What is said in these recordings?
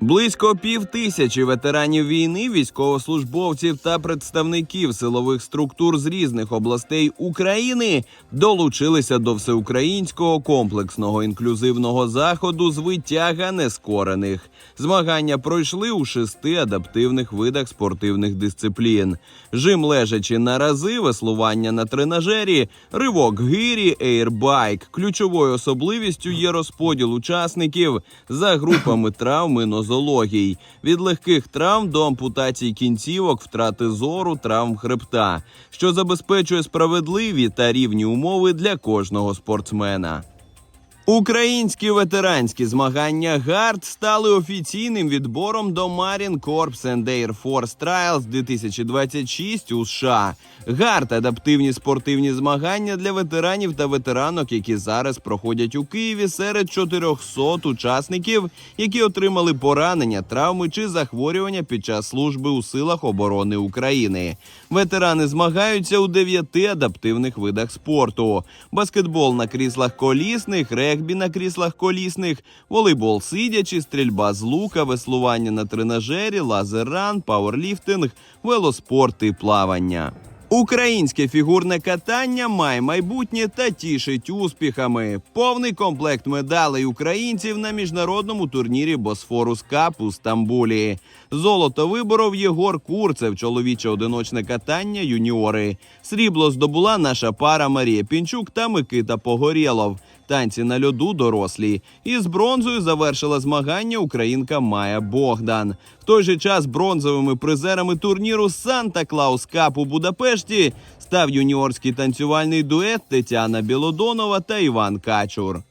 Близько пів тисячі ветеранів війни, військовослужбовців та представників силових структур з різних областей України долучилися до всеукраїнського комплексного інклюзивного заходу з витяга нескорених. Змагання пройшли у шести адаптивних видах спортивних дисциплін: жим лежачи на рази, веслування на тренажері, ривок гирі, ейрбайк. Ключовою особливістю є розподіл учасників за групами травм і нозологій від легких травм до ампутацій кінцівок, втрати зору, травм хребта, що забезпечує справедливі та рівні умови для кожного спортсмена. Українські ветеранські змагання ГАРД стали офіційним відбором до Marine Corps and Air Force Trials 2026 у США. ГАРД – адаптивні спортивні змагання для ветеранів та ветеранок, які зараз проходять у Києві серед 400 учасників, які отримали поранення, травми чи захворювання під час служби у силах оборони України. Ветерани змагаються у дев'яти адаптивних видах спорту: баскетбол на кріслах колісних, регбі на кріслах колісних, волейбол сидячи, стрільба з лука, веслування на тренажері, лазерран, пауерліфтинг, велоспорт і плавання. Українське фігурне катання має майбутнє та тішить успіхами. Повний комплект медалей українців на міжнародному турнірі Босфорус Кап у Стамбулі. Золото виборов Єгор Курцев, чоловіче одиночне катання юніори. Срібло здобула наша пара Марія Пінчук та Микита Погорєлов. Танці на льоду дорослі. І з бронзою завершила змагання українка Майя Богдан. В той же час бронзовими призерами турніру Санта Клаус Кап у Будапешті став юніорський танцювальний дует Тетяна Білодонова та Іван Качур.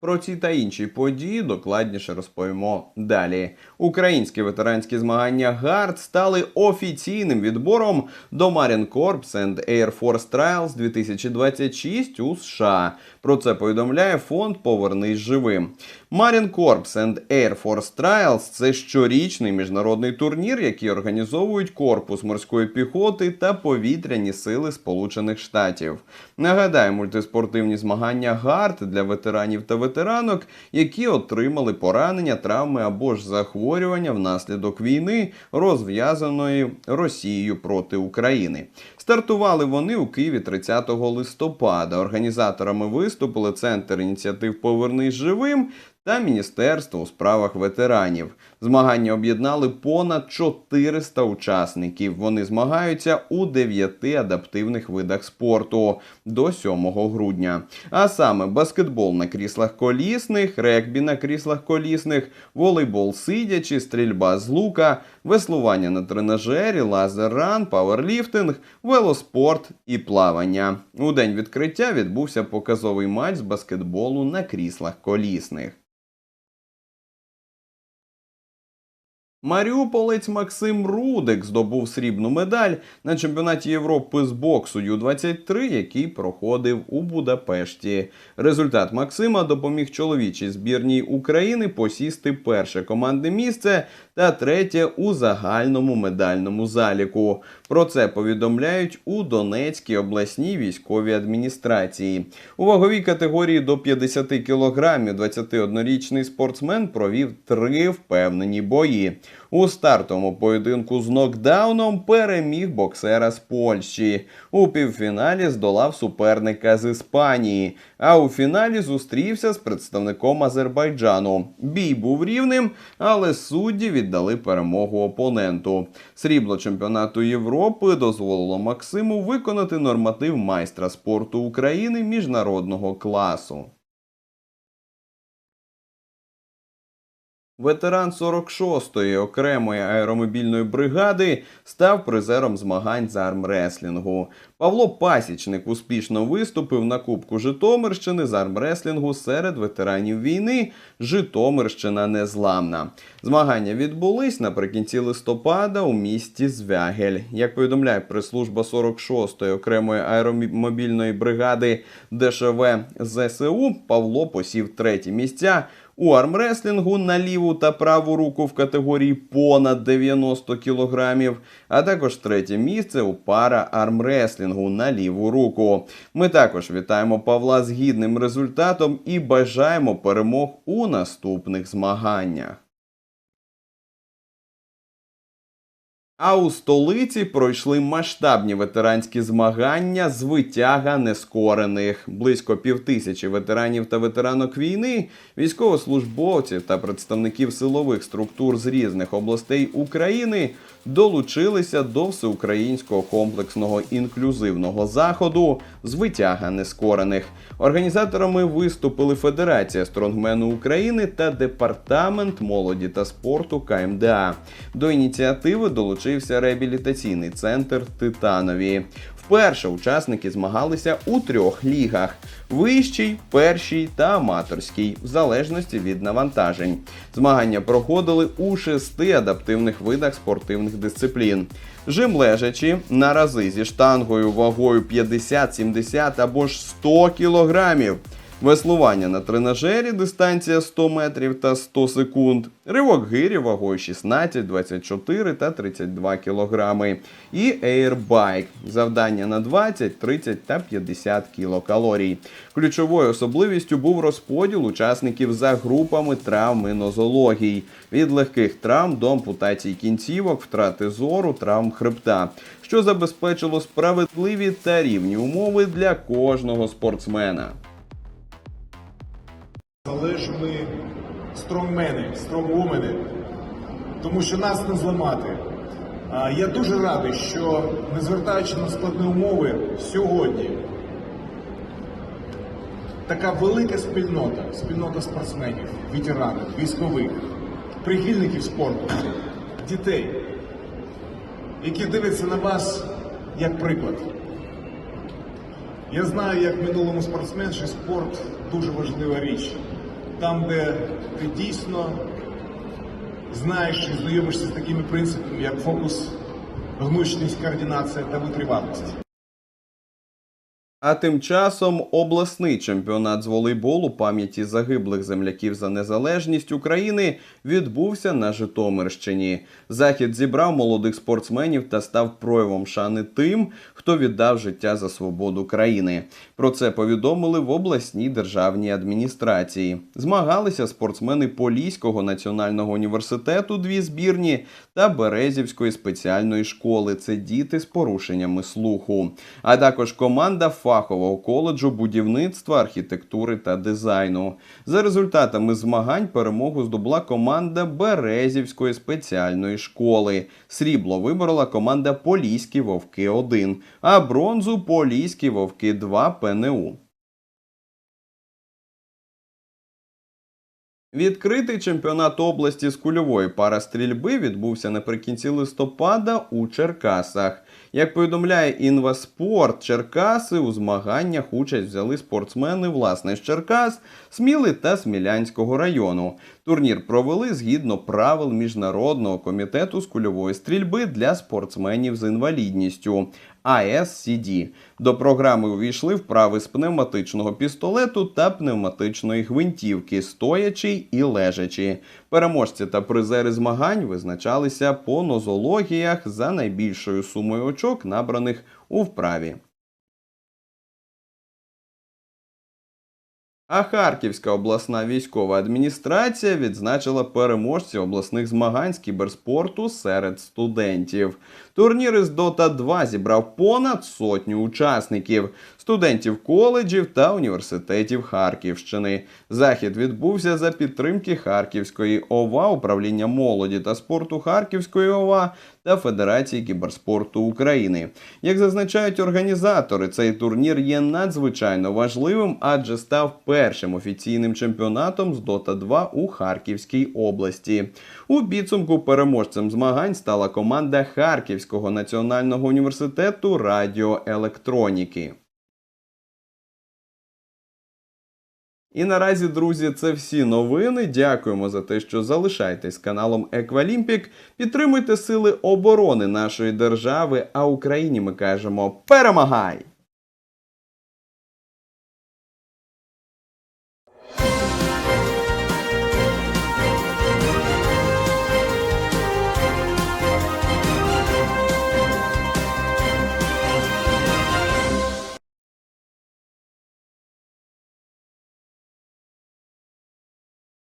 Про ці та інші події докладніше розповімо далі. Українські ветеранські змагання ГАРД стали офіційним відбором до Marine Corps and Air Force Trials 2026 у США. Про це повідомляє фонд Повернись живим. Marine Corps and Air Force Trials – це щорічний міжнародний турнір, який організовують Корпус морської піхоти та повітряні сили Сполучених Штатів. Нагадаю, мультиспортивні змагання ГАРД для ветеранів та ветеранок, які отримали поранення, травми або ж захворювання внаслідок війни, розв'язаної Росією проти України. Стартували вони у Києві 30 листопада. Організаторами виступили Центр ініціатив Повернись живим та Міністерство у справах ветеранів. Змагання об'єднали понад 400 учасників. Вони змагаються у 9 адаптивних видах спорту до 7 грудня. А саме баскетбол на кріслах колісних, регбі на кріслах колісних, волейбол сидячи, стрільба з лука, веслування на тренажері, лазер-ран, пауерліфтинг, велоспорт і плавання. У день відкриття відбувся показовий матч з баскетболу на кріслах колісних. Маріуполець Максим Рудик здобув срібну медаль на чемпіонаті Європи з боксу Ю-23, який проходив у Будапешті. Результат Максима допоміг чоловічій збірній України посісти перше командне місце та третє у загальному медальному заліку. Про це повідомляють у Донецькій обласній військовій адміністрації. У ваговій категорії до 50 кілограмів 21-річний спортсмен провів три впевнені бої. У стартовому поєдинку з нокдауном переміг боксера з Польщі. У півфіналі здолав суперника з Іспанії, а у фіналі зустрівся з представником Азербайджану. Бій був рівним, але судді віддали перемогу опоненту. Срібло чемпіонату Європи дозволило Максиму виконати норматив майстра спорту України міжнародного класу. Ветеран 46-ї окремої аеромобільної бригади став призером змагань з армреслінгу. Павло Пасічник успішно виступив на Кубку Житомирщини з армреслінгу серед ветеранів війни. Житомирщина незламна. Змагання відбулись наприкінці листопада у місті Звягель. Як повідомляє прес-служба 46-ї окремої аеромобільної бригади ДШВ ЗСУ, Павло посів треті місця. У армреслінгу на ліву та праву руку в категорії понад 90 кілограмів, а також третє місце у пара армреслінгу на ліву руку. Ми також вітаємо Павла з гідним результатом і бажаємо перемог у наступних змаганнях. А у столиці пройшли масштабні ветеранські змагання з витяга нескорених. Близько півтисячі ветеранів та ветеранок війни, військовослужбовців та представників силових структур з різних областей України долучилися до всеукраїнського комплексного інклюзивного заходу з витяга нескорених. Організаторами виступили Федерація стронгмену України та Департамент молоді та спорту КМДА. До ініціативи долучився реабілітаційний центр Титанові. Вперше учасники змагалися у трьох лігах: вищій, першій та аматорській, в залежності від навантажень. Змагання проходили у шести адаптивних видах спортивних дисциплін. Жим лежачі на рази зі штангою вагою 50, 70 або ж 100 кілограмів. Веслування на тренажері дистанція 100 метрів та 100 секунд. Ривок гирі вагою 16, 24 та 32 кілограми. І ейрбайк. Завдання на 20, 30 та 50 кілокалорій. Ключовою особливістю був розподіл учасників за групами травм і нозологій. Від легких травм до ампутацій кінцівок, втрати зору, травм хребта, що забезпечило справедливі та рівні умови для кожного спортсмена. Але ж ми стронгмени, стронгвумени, тому що нас не зламати. Я дуже радий, що незвертаючи на складні умови, сьогодні така велика спільнота, спільнота спортсменів, ветеранів, військових, прихильників спорту, дітей, які дивляться на вас як приклад. Я знаю, як минулому спортсмен, що спорт дуже важлива річ. Там, де ти дійсно знаєш і знайомишся з такими принципами, як фокус, гнучність, координація та витривалість. А тим часом обласний чемпіонат з волейболу пам'яті загиблих земляків за незалежність України відбувся на Житомирщині. Захід зібрав молодих спортсменів та став проявом шани тим, хто віддав життя за свободу країни. Про це повідомили в обласній державній адміністрації. Змагалися спортсмени Поліського національного університету, дві збірні та Березівської спеціальної школи. Це діти з порушеннями слуху, а також команда фахового коледжу будівництва, архітектури та дизайну. За результатами змагань перемогу здобула команда Березівської спеціальної школи. Срібло виборола команда Поліські Вовки 1, а бронзу Поліські Вовки 2 ПНУ. Відкритий чемпіонат області з кульової парастрільби відбувся наприкінці листопада у Черкасах. Як повідомляє Інваспорт Черкаси, у змаганнях участь взяли спортсмени власне з Черкас, Сміли та Смілянського району. Турнір провели згідно правил Міжнародного комітету з кульової стрільби для спортсменів з інвалідністю ASCD. До програми увійшли вправи з пневматичного пістолету та пневматичної гвинтівки, стоячий і лежачі. Переможці та призери змагань визначалися по нозологіях за найбільшою сумою очок, набраних у вправі. А Харківська обласна військова адміністрація відзначила переможців обласних змагань з кіберспорту серед студентів. Турнір із Dota 2 зібрав понад сотню учасників. Студентів коледжів та університетів Харківщини. Захід відбувся за підтримки Харківської ОВА, управління молоді та спорту Харківської ОВА та Федерації кіберспорту України. Як зазначають організатори, цей турнір є надзвичайно важливим, адже став першим офіційним чемпіонатом з Dota 2 у Харківській області. У підсумку переможцем змагань стала команда Харківського національного університету радіоелектроніки. І наразі, друзі, це всі новини. Дякуємо за те, що залишаєтесь каналом Еквалімпік. Підтримуйте сили оборони нашої держави. А Україні ми кажемо перемагай!